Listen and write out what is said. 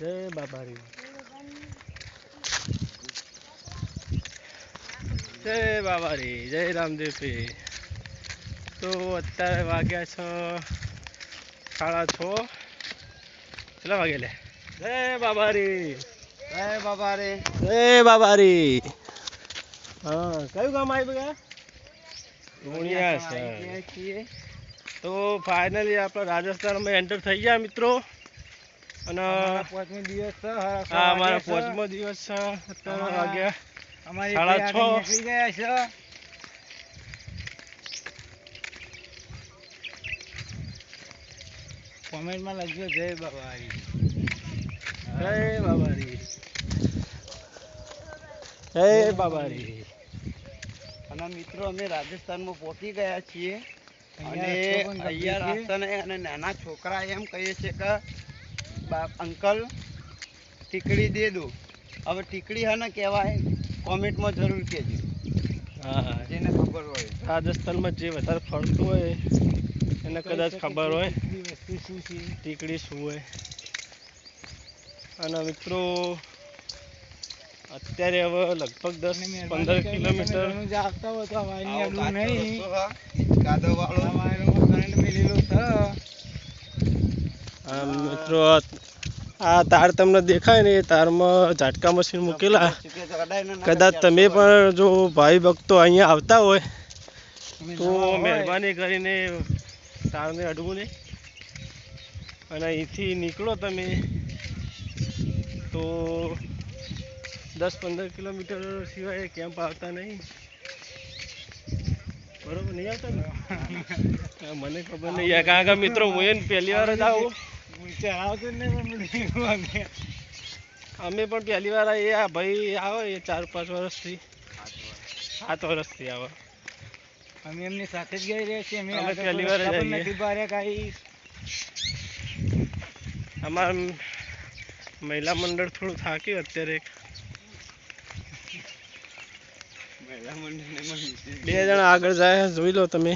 જય બાબારી જય બાબારી જય રામદેવ પીર તો અત્યારે વાગ્યા છે સાડા છ. કેટલા વાગે લે? જય બાબારી જય બાબા રે જય બાબારી હા કયું ગામ આવી ગયા? ગુણિયા છે. છીએ તો ફાઇનલી આપણે રાજસ્થાનમાં એન્ટર થઈ ગયા મિત્રો. અને પાંચમો દિવસ છે હા અમારો પાંચમો દિવસ છે અત્યારે વાગ્યા. અમારી સાડા છ. નીકળી ગયા છે. કોમેન્ટમાં લખજો જય બાબારી જય બાબારી જય બાબારી અને મિત્રો અમે રાજસ્થાનમાં પહોંચી ગયા છીએ. અને અહીંયા અહીંયા રાસ્તાને અને નાના છોકરા એમ કહીએ છે કે બાપ અંકલ ટીકડી દે દો. હવે ટીકડી હા ને કહેવાય કોમેન્ટમાં જરૂર કહેજો. હા જેને ખબર હોય. રાજસ્થાનમાં જે વધારે ફરતું હોય એને કદાચ ખબર હોય વસ્તુ શું છે ટીકડી શું હોય. અને મિત્રો અત્યારે હવે લગભગ દસ પંદર કિલોમીટર આવતા હોય તો અમારી આવો અડવું કાચો નહીં. કાદો વાળો. અમારો કરંટ મેલેલો છે. મિત્રો, આ તાર તમને દેખાય ને, એ તારમાં ઝાટકા મશીન મૂકેલા. કદાચ તમે પણ જો ભાઈ ભક્તો અહીંયા આવતા હોય, તો મહેરબાની કરીને તારને અડવું નહીં. અને અહીંથી નીકળો તમે, તો દસ પંદર કિલોમીટર સિવાય કેમ્પ આવતા નહીં. બરોબર, નહીં આવતા મને ખબર નહીં. કારણ કે મિત્રો, હું એને પહેલી વાર જ આવું. અમે પણ પહેલી વાર એ આ ભાઈ આવે એ ચાર પાંચ વર્ષથી. સાત વર્ષથી આવે. અમે એમની સાથે જ ગઈ રહ્યા છીએ. અમે પહેલી વાર. નથી બાર્યા કાંઈ. અમાર મહિલા મંડળ થોડું થાક્યું અત્યારે બે જણા આગળ જાય જોઈ લો તમે.